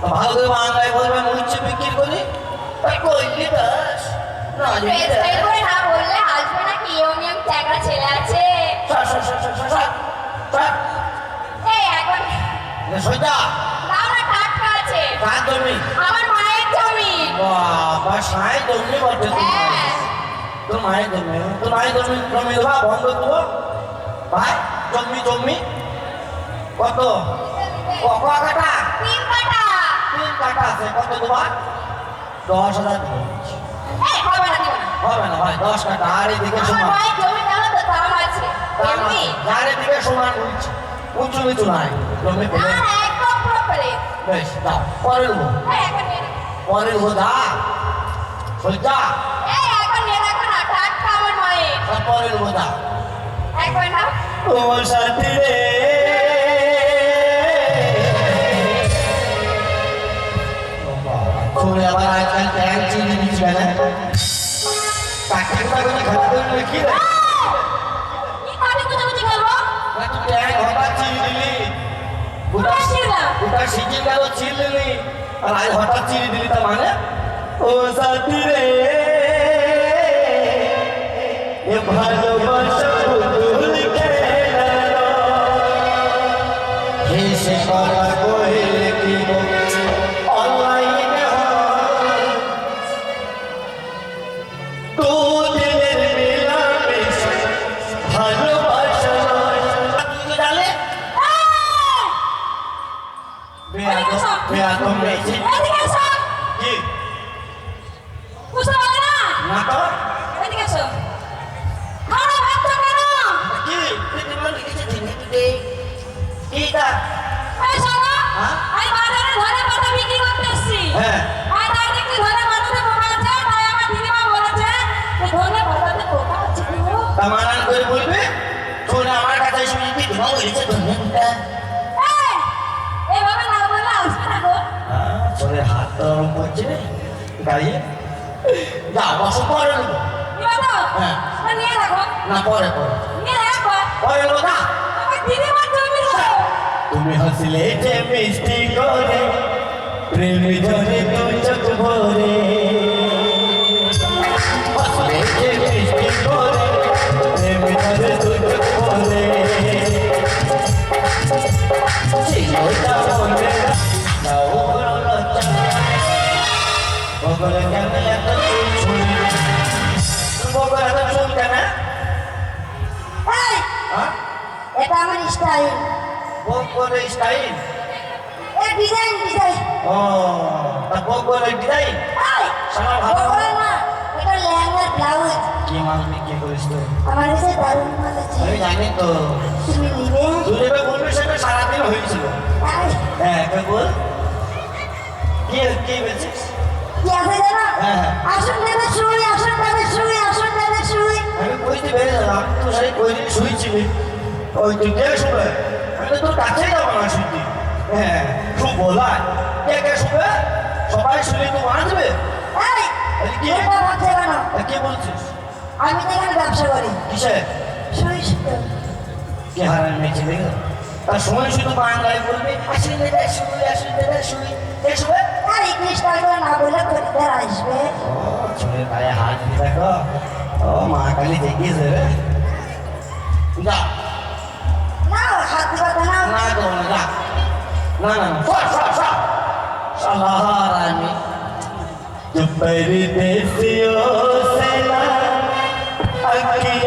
তো ভালো করে বাংলায় বলবে মুচ্ছে বিক্রি করি তাই কইলি দাস না বললে আসবে না কি ছেলে আছে এই এখন সোজা না আছে আমার মায়ের জমি বাবা সাই জমি। হ্যাঁ তোর মায়ের জমি তোর মায়ের জমি জমি দেবা বন্ধ দেবো ভাই জমি জমি কত ক- কাটা আছে কত দেবা দশ হাজার দেবো। এই হবে না দিও না হবে না ভাই দশ কাটা আর এদিকে সমান আর এদিকে সমান উঁচু উঁচু নিচু নাই। জমি না পেলে না একদম পুরো ফ্রেশ বেশ দাও পরে নেব এই এখন নিয়ে রাখো। পরে নেব দা সোজা। এই এখন নিয়ে রাখো না টাটকা আমার মায়ের। পরে নেব দা ও সাথী রে। করে খাতা করে কি রে কি কোথা কোথা খেলব তুই রে এ ভালোবাসা কথা কইলে বেয়াদব বেয়াদব মেয়েছে এদিকে এসো কি বুঝতে পারলে না না তো এদিকে এসো খাওয়া ভাবছ কেন কি তুই তোমার লিখেছে দিনে তুই কি এই শোনো হ্যাঁ? আমি বাজারে ধরে পাতা বিক্রি করতে এসেছি হ্যাঁ। আর তাই দেখছি ধরে পাতাতে পোকা আছে তাই আমার দিদিমা বলেছে যে ধরে পাতাতে পোকা আছে গো। করে বলবে শোনে আমার কাছে শুনে কি তোমার লিখেছে শরীর হাত তো ওরম করছে গাড়ি যা বসো পরে তো। তা না পরে পরে পরে না তুমি হাসলে যে মিষ্টি করে প্রেম ঝরে দু চোখ ভরে হাসলে যে মিষ্টি করে প্রেম ঝরে দু চোখ ভরে বগলে স্টাইল এই ডিজাইন ডিজাইন ও তা বগলে ডিজাইন সারা ভালো। না এটা লেহেঙ্গার ব্লাউজ কি মাল বিক্রি করিস তো আমার কাছে দারুণ মাল আছে আমি জানি তো তুমি নিবে তুই যেটা বলবি সেটা সারাদিন হয়েছিল হ্যাঁ কে বল কি কি বলছিস কি আছে জানো হ্যাঁ। আসুন দেবে শুই আসুন দেবে শুই আসুন দেবে শুই আমি বুঝতে পেরে গেলাম তো সেই কই দিন ওই তুই কে আমি তো কাছেই যাব না শুনতে হ্যাঁ শুভ বলায় কে কে শুবে সবাই শুনে তো এই কি? বলছিস আমি তো এখানে ব্যবসা করি। কিসে? কে হারান মেয়েছে দেখো। তার সময় শুধু বাংলায় বলবি আসুন দাদা শুই আসুন দাদা শুই কে আর ইংলিশ না বলে আসবে? ছেলের গায়ে হাত দেখো। ও মা কালী দেখিয়েছে রে। যা। না হাত দিবা তো না না দেবো না যা না না না সর সর সর সালার আমি जो परदेसियों से ना अखियां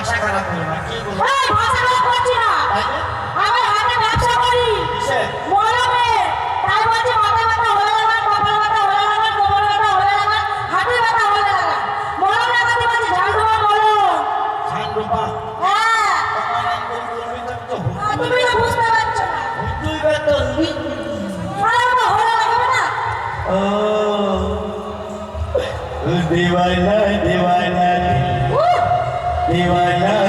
ভাষা খারাপ হলো না কি বলো এই হ্যাঁ, ভাষা খারাপ করছি না। হ্যাঁ? আমি হাতে ব্যবসা করি। কিসে? মলমে। তাই বলছি মাথা ব্যথা হলে লাগা কপাল ব্যথা হলে লাগা কোমর ব্যথা হলে লাগা হাতে ব্যথা হলে লাগা মলম লাগাতে বলছি ঝাল রূপা মলম ঝাল রূপা হ্যাঁ। তুমি তো বুঝতে পারছ না। তুই ব্যথা হলে লাগবে না। ও। দিওয়ানা দিওয়ানা दीवाना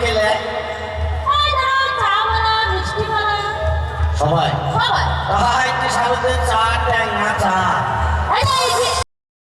বিকেলে সবাই সবাই তাহা একটি স্বাগত চা ট্যাংরা চা।